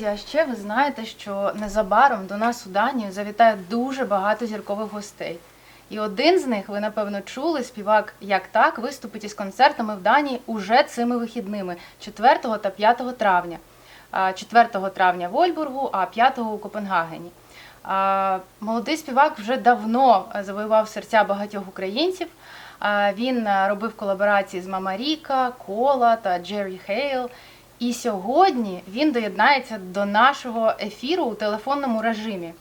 друзі, а ще ви знаєте, що незабаром до нас у Данію завітає дуже багато зіркових гостей. І один з них, ви напевно чули, співак як так виступить із концертами в Данії уже цими вихідними 4 та 5 травня. 4 травня в Ольбургу, а 5 у Копенгагені. Молодий співак вже давно е, завоював серця багатьох українців. Він е, робив колаборації з Мама Ріка, Кола та Джері Хейл. І сьогодні він доєднається до нашого ефіру у телефонному режимі.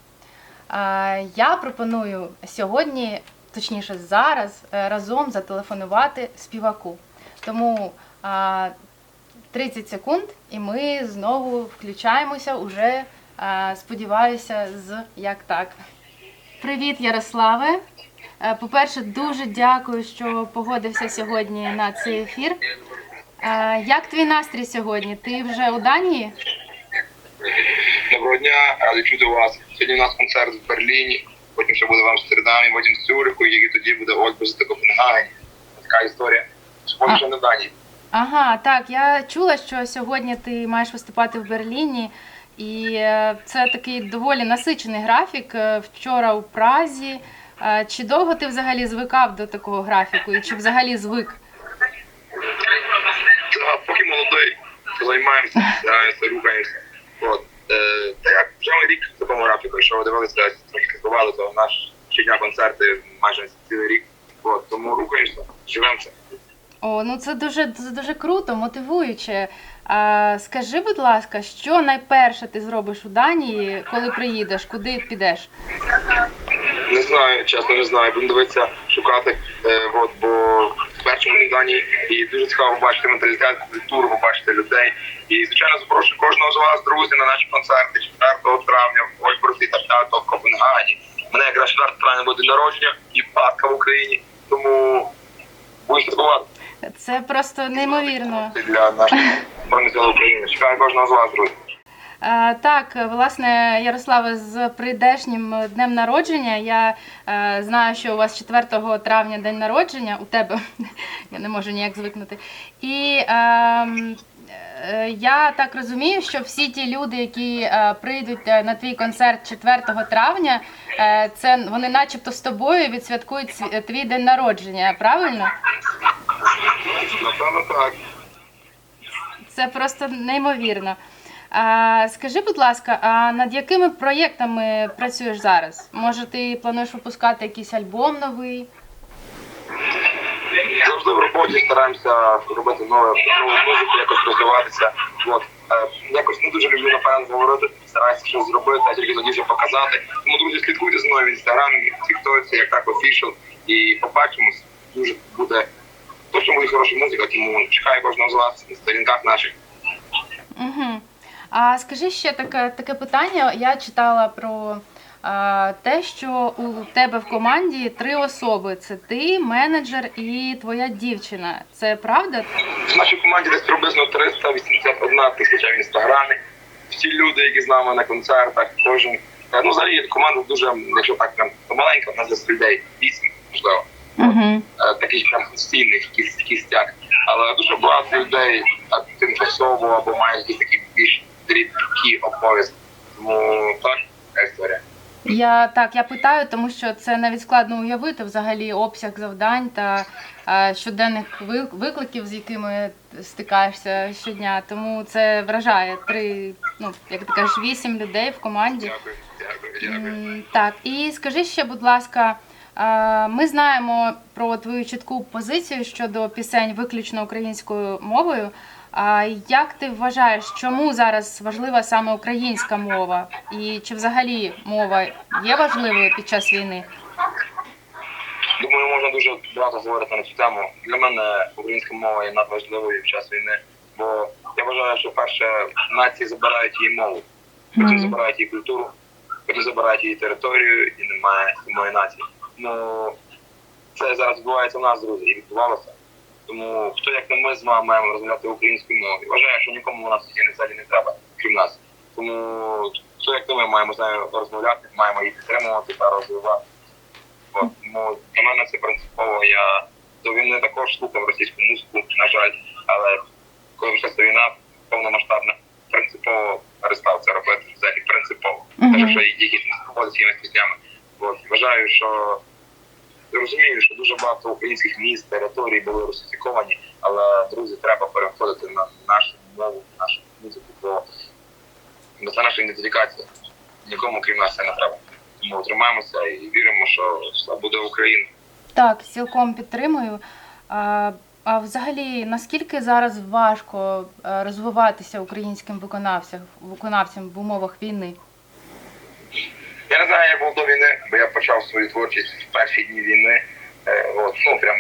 Я пропоную сьогодні, точніше зараз, е, разом зателефонувати співаку. Тому а, 30 секунд, і ми знову включаємося уже, сподіваюся, з як так. Привіт, Ярославе. Е, По-перше, дуже дякую, що погодився сьогодні на цей ефір. Е, Як твій настрій сьогодні? Ти вже у Данії? Доброго дня, радий чути вас. Сьогодні у нас концерт в Берліні, потім ще буде в Амстердамі, потім в Цюриху, і тоді буде Ольберс та Копенгагені. Така історія. Поки що не дані. Ага, так, я чула, що сьогодні ти маєш виступати в Берліні, і е, це такий доволі насичений графік. Е, Вчора у Празі. Е, Чи довго ти взагалі звикав до такого графіку, і чи взагалі звик? То займаємося, рухаємося. От. Е, та як вже ми рік такому графіку, якщо ви дивилися, трохи слідкували, то наш щодня концерти майже цілий рік. От, тому рухаємося, живемося. О, ну це дуже це дуже круто, мотивуюче. А, скажи, будь ласка, що найперше ти зробиш у Данії, коли приїдеш, куди підеш? Не знаю, чесно не знаю. Будемо дивитися, шукати. Е, от, бо першому дані і дуже цікаво побачити менталітет, культуру, побачити людей. І звичайно запрошую кожного з вас, друзі, на наші концерти 4 травня в Ольборзі та 5 в Копенгагені. Мене якраз 4 травня буде народження і Пасха в Україні. Тому будемо святкувати Це просто неймовірно. для наших Збройних України. Чекаю кожного з вас, друзі. Е, Так, власне, Ярославе, з прийдешнім днем народження. Я е, знаю, що у вас 4 травня день народження, у тебе я не можу ніяк звикнути. І ем, е, я так розумію, що всі ті люди, які прийдуть на твій концерт 4 травня, це вони начебто з тобою відсвяткують твій день народження, правильно? Напевно, так. Це просто неймовірно. А, скажи, будь ласка, а над якими проєктами працюєш зараз? Може, ти плануєш випускати якийсь альбом новий? Завжди в роботі стараємося робити нове, нову музику, якось розвиватися. От. Е, якось не дуже люблю наперед говорити, стараюся щось зробити, а тільки тоді вже показати. Тому, друзі, слідкуйте за мною в інстаграмі, в Тіктоці, як так офішал. І побачимось. Дуже буде точно буде хороша музика, тому чекаю кожного з вас на сторінках наших. Угу. А скажи ще таке, таке питання. Я читала про а, те, що у тебе в команді три особи: це ти, менеджер і твоя дівчина. Це правда? В нашій команді десь приблизно 381 тисяча в інстаграмі. Всі люди, які з нами на концертах, кожен. Ну, взагалі команда дуже, якщо так прям маленька, в нас десь людей вісім, можливо. Угу. Таких прям постійних кіс- кістяк. Але дуже багато людей тимчасово або мають якісь такі більш дрібкі обов'язки. Тому така історія. Я так я питаю, тому що це навіть складно уявити взагалі обсяг завдань та е, щоденних ви- викликів, з якими стикаєшся щодня. Тому це вражає три, ну як ти кажеш, вісім людей в команді. Дякую, дякую, дякую. Так, і скажи ще, будь ласка, е, ми знаємо про твою чітку позицію щодо пісень виключно українською мовою. А як ти вважаєш, чому зараз важлива саме українська мова? І чи взагалі мова є важливою під час війни? Думаю, можна дуже багато говорити на цю тему. Для мене українська мова є надважливою в час війни, бо я вважаю, що перше нації забирають її мову, потім забирають її культуру, потім забирають її територію і немає самої нації. Ну це зараз відбувається в нас, друзі, і відбувалося. Тому хто як не ми з вами маємо розмовляти українською мовою. Вважаю, що нікому вона в залі не треба, крім нас. Тому хто як не ми маємо з нею розмовляти, маємо її підтримувати та розвивати. От, тому для мене це принципово. Я до війни також слухав російську музику, на жаль, але коли почалася війна повномасштабна, принципово перестав це робити взагалі принципово. Навіть якщо і не з якимись піснями. Вважаю, що розумію, що дуже багато українських міст, територій були русифіковані, але друзі, треба переходити на нашу мову, нашу музику, бо це наша ідентифікація. Нікому крім нас це не треба. Тому тримаємося і віримо, що все буде Україна. Так, цілком підтримую. А, а взагалі, наскільки зараз важко е, розвиватися українським виконавцям в умовах війни? Я не знаю, як був до війни, бо я почав свою творчість в перші дні війни. Е, от, ну, прям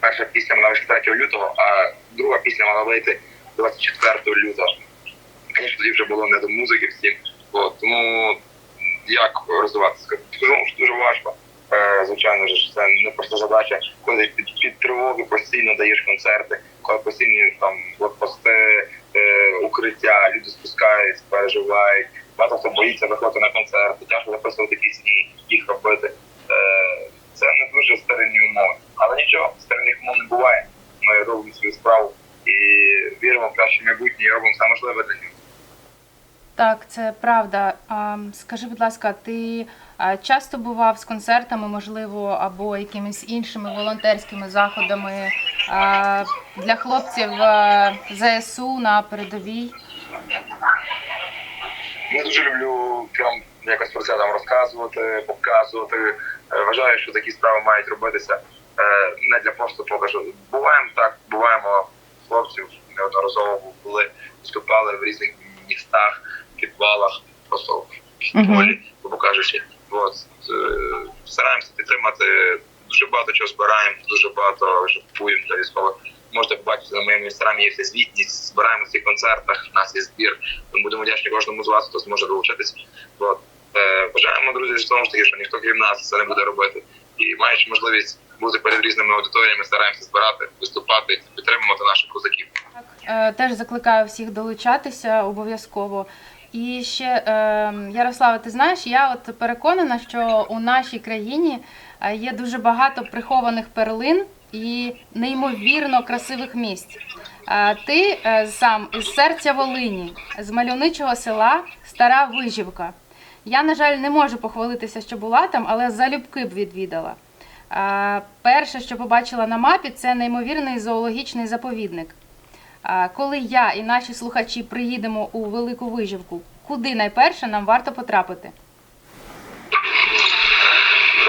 перша пісня мала вийшла 3 лютого, а друга пісня мала вийти 24 лютого. Звісно, тоді вже було не до музики всім. От, тому як розвиватися? Скажу, що дуже важко. Е, звичайно ж, це не просто задача, коли під, під тривоги постійно даєш концерти, коли постійно там блокпости, е, укриття, люди спускаються, переживають. Багато хто боїться виходити на концерти, тяжко записувати пісні, їх робити. Е, це не дуже стерильні умови. Але нічого, стерильних умов не буває. Ми робимо свою справу і віримо в краще майбутнє і робимо все можливе для нього. Так, це правда. Скажи, будь ласка, ти часто бував з концертами, можливо, або якимись іншими волонтерськими заходами для хлопців ЗСУ на передовій? Не дуже люблю прям якось про це там розказувати, показувати. Е, Вважаю, що такі справи мають робитися е, не для просто покажу. Буваємо так, буваємо хлопців неодноразово були, виступали в різних містах, підвалах, просто в полі, грубо кажучи. От е, стараємося підтримати. Дуже багато чого збираємо, дуже багато купуємо для військових. Можете побачити на моєму інстаграмі є звітність, збираємо в концертах, у нас є збір. Ми будемо вдячні кожному з вас, хто зможе долучитися. От. Е, бажаємо, друзі, знову ж таки, що ніхто крім нас це не буде робити. І маючи можливість бути перед різними аудиторіями, стараємося збирати, виступати, підтримувати наших козаків. Е, Теж закликаю всіх долучатися обов'язково. І ще, е, Ярослава, ти знаєш, я от переконана, що у нашій країні е, є дуже багато прихованих перлин і неймовірно красивих місць. Ти е, сам із серця Волині, з мальовничого села Стара Вижівка. Я, на жаль, не можу похвалитися, що була там, але залюбки б відвідала. Перше, що побачила на мапі, це неймовірний зоологічний заповідник. Коли я і наші слухачі приїдемо у Велику Вижівку, куди найперше нам варто потрапити?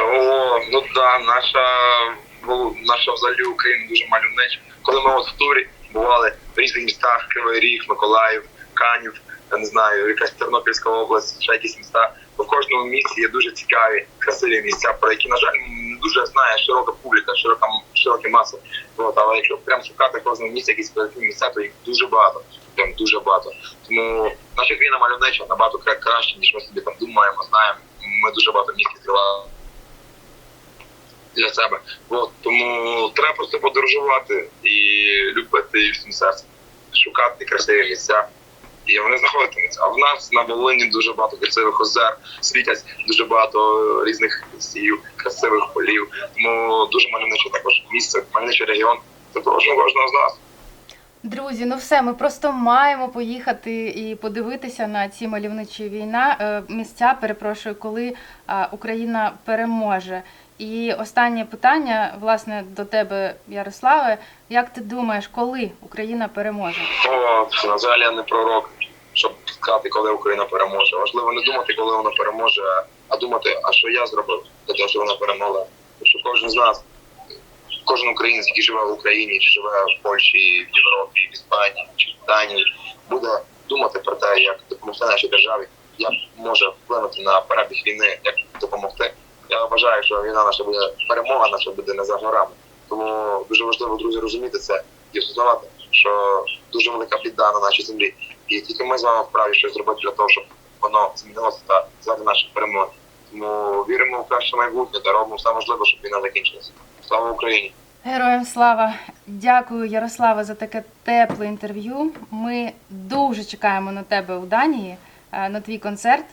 О, ну да, наша Волу- наша взагалі Україна дуже мальовнича. Коли ми от в турі бували в різних містах, Кривий Ріг, Миколаїв, Канів, я не знаю, якась Тернопільська область, ще якісь міста. В кожному місті є дуже цікаві, красиві місця, про які, на жаль, не дуже знає широка публіка, широка широкі маси. От, але якщо прям шукати в кожному місці якісь красиві місця, то їх дуже багато. Прям дуже багато. Тому наша країна мальовнича набагато краще, ніж ми собі там думаємо, знаємо. Ми дуже багато місць відкривали для себе. От, тому треба просто подорожувати і любити їх всім серцем, шукати красиві місця. І вони знаходитимуться. А в нас на Волині дуже багато красивих озер, світять дуже багато різних сів, красивих полів. Тому дуже мальовниче також місце, мальовничий регіон. Запрошуємо кожного з нас. Друзі, ну все, ми просто маємо поїхати і подивитися на ці мальовничі війна е, місця. Перепрошую, коли Україна переможе. І останнє питання, власне, до тебе, Ярославе. Як ти думаєш, коли Україна переможе? О, на жаль, я не пророк, щоб сказати, коли Україна переможе. Важливо не думати, коли вона переможе, а думати, а що я зробив для того, щоб вона перемогла. Що кожен з нас, кожен українець, який живе в Україні, чи живе в Польщі, в Європі, в Іспанії, чи в Данії, буде думати про те, як допомогти нашій державі, як може вплинути на перебіг війни, як допомогти. Я вважаю, що війна наша буде перемога, наша буде не за горами. Тому дуже важливо, друзі, розуміти це і осознавати, що дуже велика біда на нашій землі. І тільки ми з вами вправі щось зробити для того, щоб воно змінилося та заради нашої перемоги. Тому віримо в краще майбутнє та робимо все можливе, щоб війна закінчилася. Слава Україні! Героям слава! Дякую, Ярослава, за таке тепле інтерв'ю. Ми дуже чекаємо на тебе у Данії, е, на твій концерт.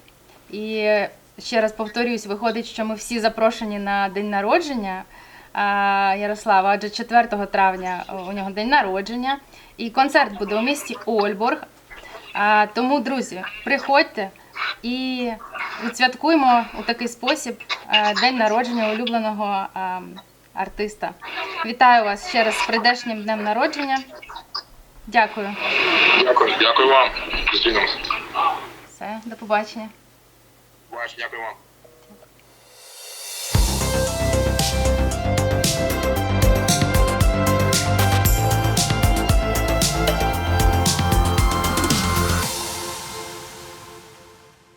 І ще раз повторюсь, виходить, що ми всі запрошені на день народження Ярослава, адже 4 травня у нього день народження. І концерт буде у місті Ольборг. Тому, друзі, приходьте і відсвяткуємо у такий спосіб день народження улюбленого артиста. Вітаю вас ще раз з прийдешнім днем народження. Дякую. Дякую, дякую вам. Все, до побачення. Бачення, дякую вам.